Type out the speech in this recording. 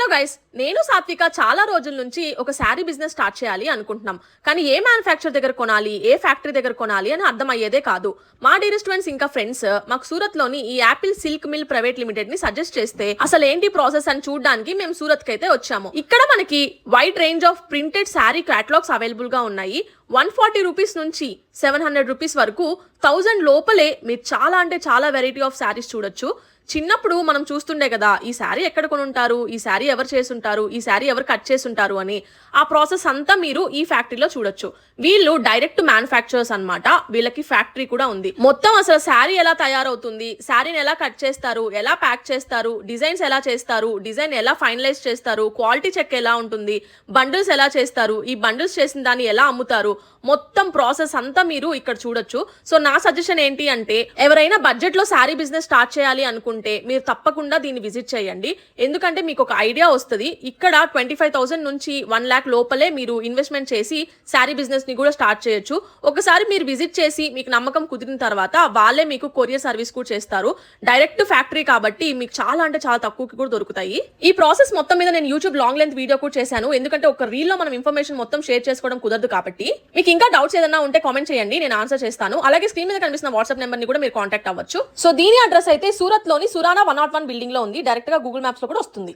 hello guys. నేను సాత్విక చాలా రోజుల నుంచి ఒక శారీ బిజినెస్ స్టార్ట్ చేయాలి అనుకుంటున్నాం. కానీ ఏ మ్యానుఫ్యాక్చర్ దగ్గర కొనాలి ఏ ఫ్యాక్టరీ దగ్గర కొనాలి అని అర్థమయ్యేదే కాదు. మా డిరెస్టెంట్స్ ఇంకా ఫ్రెండ్స్ మాకు సూరత్లోని ఈ యాపిల్ సిల్క్ మిల్ ప్రైవేట్ లిమిటెడ్ని సజెస్ట్ చేస్తే అసలు ఏంటి ప్రాసెస్ అని చూడడానికి మేము సూరత్కి అయితే వచ్చాము. ఇక్కడ మనకి wide range of printed sari catalogues అవైలబుల్గా ఉన్నాయి. వన్ ఫార్టీ రూపీస్ నుంచి సెవెన్ హండ్రెడ్ రూపీస్ వరకు థౌజండ్ లోపలే మీరు చాలా అంటే చాలా వెరైటీ ఆఫ్ శారీస్ చూడొచ్చు. చిన్నప్పుడు మనం చూస్తుండే కదా ఈ శారీ ఎక్కడ కొనుంటారు? ఈ శారీ ఎవరు చేసుంటారు? ఈ శారీ ఎవరు కట్ చేసుంటారు అని ఆ ప్రాసెస్ అంతా మీరు ఈ ఫ్యాక్టరీలో చూడొచ్చు. వీళ్ళు డైరెక్ట్ మ్యానుఫ్యాక్చరర్స్ అన్నమాట. వీళ్ళకి ఫ్యాక్టరీ కూడా ఉంది. మొత్తం అసలు శారీ ఎలా తయారవుతుంది శారీని ఎలా కట్ చేస్తారు ఎలా ప్యాక్ చేస్తారు డిజైన్స్ ఎలా చేస్తారు డిజైన్ ఎలా ఫైనలైజ్ చేస్తారు క్వాలిటీ చెక్ ఎలా ఉంటుంది బండిల్స్ ఎలా చేస్తారు ఈ బండిల్స్ చేసిన దాన్ని ఎలా అమ్ముతారు మొత్తం ప్రాసెస్ అంతా మీరు ఇక్కడ చూడొచ్చు. సో నా సజెషన్ ఏంటి అంటే ఎవరైనా బడ్జెట్లో శారీ బిజినెస్ స్టార్ట్ చేయాలి అనుకుంటే మీరు తప్పకుండా దీన్ని విజిట్ చేయండి. ఎందుకంటే మీకు ఒక ఐడియా వస్తుంది ఇక్కడ ట్వంటీ ఫైవ్ థౌసండ్ నుంచి వన్ ల్యాక్ లోపలే మీరు ఇన్వెస్ట్మెంట్ చేసి శారీ బిజినెస్ని కూడా స్టార్ట్ చేయొచ్చు. ఒకసారి మీరు విజిట్ చేసి మీకు నమ్మకం కుదిరిన తర్వాత వాళ్ళే మీకు కొరియర్ సర్వీస్ కూడా చేస్తారు. డైరెక్ట్ ఫ్యాక్టరీ కాబట్టి మీకు చాలా అంటే చాలా తక్కువకి కూడా దొరుకుతాయి. ఈ ప్రాసెస్ మొత్తం మీద నేను యూట్యూబ్ లాంగ్ లెంత్ వీడియో కూడా చేశాను. ఎందుకంటే ఒక రీల్లో మనం ఇన్ఫర్మేషన్ మొత్తం షేర్ చేసుకోవడం కుదరదు కాబట్టి. మీకు ఇంకా డౌట్స్ ఏదైనా ఉంటే కామెంట్ చేయండి నేను ఆన్సర్ చేస్తాను. అలాగే స్క్రీన్ మీద కనిపిస్తున్న వాట్సాప్ నెంబర్ని కూడా మీరు కాంటాక్ట్ అవ్వచ్చు. సో దీని అడ్రస్ అయితే సూరత్లోని సురానా వన్ నాట్ వన్ బిల్డింగ్లో ఉంది. డైరెక్ట్గా గూగుల్ మ్యాప్స్లో కూడా వస్తుంది.